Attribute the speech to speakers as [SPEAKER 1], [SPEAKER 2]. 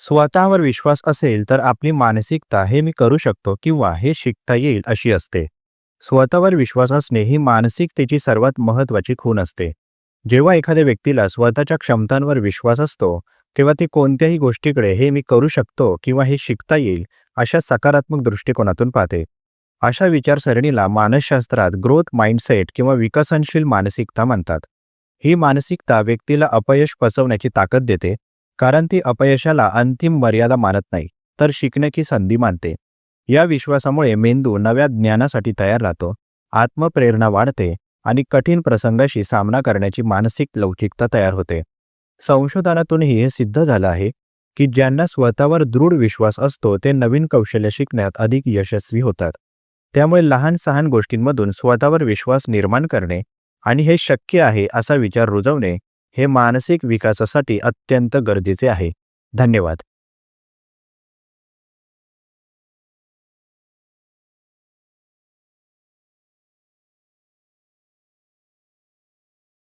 [SPEAKER 1] स्वतःवर विश्वास असेल तर आपली मानसिकता हे मी करू शकतो किंवा हे शिकता येईल अशी असते. स्वतःवर विश्वास असणे ही मानसिकतेची सर्वात महत्त्वाची खूण असते. जेव्हा एखाद्या व्यक्तीला स्वतःच्या क्षमतांवर विश्वास असतो तेव्हा ती कोणत्याही गोष्टीकडे हे मी करू शकतो किंवा हे शिकता येईल अशा सकारात्मक दृष्टिकोनातून पाहते. अशा विचारसरणीला मानसशास्त्रात ग्रोथ माइंडसेट किंवा विकसनशील मानसिकता म्हणतात. ही मानसिकता व्यक्तीला अपयश पचवण्याची ताकद देते कारण ती अपयशाला अंतिम मर्यादा मानत नाही तर शिकण्याची संधी मानते. या विश्वासामुळे मेंदू नव्या ज्ञानासाठी तयार राहतो आत्मप्रेरणा वाढते आणि कठीण प्रसंगाशी सामना करण्याची मानसिक लवचिकता तयार होते. संशोधनातूनही हे सिद्ध झालं आहे की ज्यांना स्वतःवर दृढ विश्वास असतो ते नवीन कौशल्य शिकण्यात अधिक यशस्वी होतात. त्यामुळे लहान सहान गोष्टींमधून स्वतःवर विश्वास निर्माण करणे आणि हे शक्य आहे असा विचार रुजवणे हे मानसिक विकासासाठी अत्यंत गरजेचे आहे. धन्यवाद.